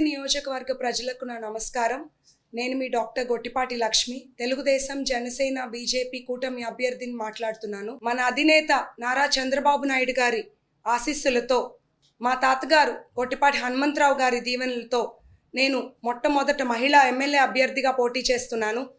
నియోజకవర్గ ప్రజలకు నా నమస్కారం. నేను మీ డాక్టర్ గొట్టిపాటి లక్ష్మి. తెలుగుదేశం జనసేన బీజేపీ కూటమి అభ్యర్థిని మాట్లాడుతున్నాను. మన అధినేత నారా చంద్రబాబు నాయుడు గారి ఆశీస్సులతో మా తాతగారు గొట్టిపాటి హనుమంతరావు గారి దీవెనలతో నేను మొట్టమొదట మహిళా ఎమ్మెల్యే అభ్యర్థిగా పోటీ చేస్తున్నాను.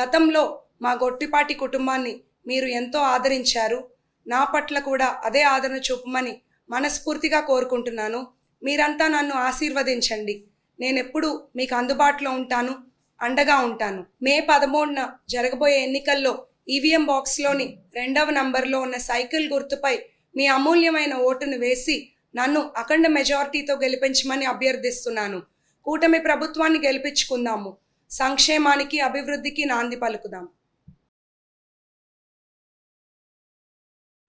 గతంలో మా గొట్టిపాటి కుటుంబాన్ని మీరు ఎంతో ఆదరించారు. నా పట్ల కూడా అదే ఆదరణ చూపమని మనస్ఫూర్తిగా కోరుకుంటున్నాను. మీరంతా నన్ను ఆశీర్వదించండి. నేను ఎప్పుడు మీకు అందుబాటులో ఉంటాను అండగా ఉంటాను. మే పదమూడున జరగబోయే ఎన్నికల్లో ఈవీఎం బాక్స్లోని రెండవ నంబర్లో ఉన్న సైకిల్ గుర్తుపై మీ అమూల్యమైన ఓటును వేసి నన్ను అఖండ మెజారిటీతో గెలిపించమని అభ్యర్థిస్తున్నాను. కూటమి ప్రభుత్వాన్ని గెలిపించుకుందాము. సంక్షేమానికి అభివృద్ధికి నాంది పలుకుదాం.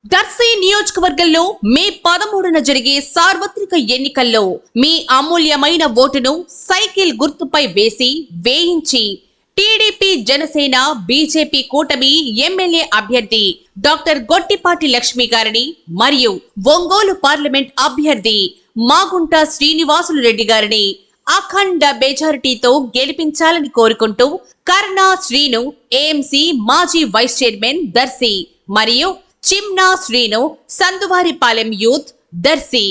దర్శి నియోజకవర్గంలో మే పదమూడున జరిగే సార్వత్రిక ఎన్నికల్లో మీ అమూల్యమైన ఓటును సైకిల్ గుర్తుపై వేసి వేయించి టీడీపీ జనసేన బీజేపీ కూటమి ఎమ్మెల్యే అభ్యర్థి డాక్టర్ గొట్టిపాటి లక్ష్మి గారిని మరియు ఒంగోలు పార్లమెంట్ అభ్యర్థి మాగుంట శ్రీనివాసులు రెడ్డి గారిని అఖండ మెజారిటీతో గెలిపించాలని కోరుకుంటూ కర్ణా శ్రీను ఏఎంసీ మాజీ వైస్ చైర్మన్ దర్శి మరియు చిమ్నా శ్రీను సందువారిపాలెం యూత్ దర్శి.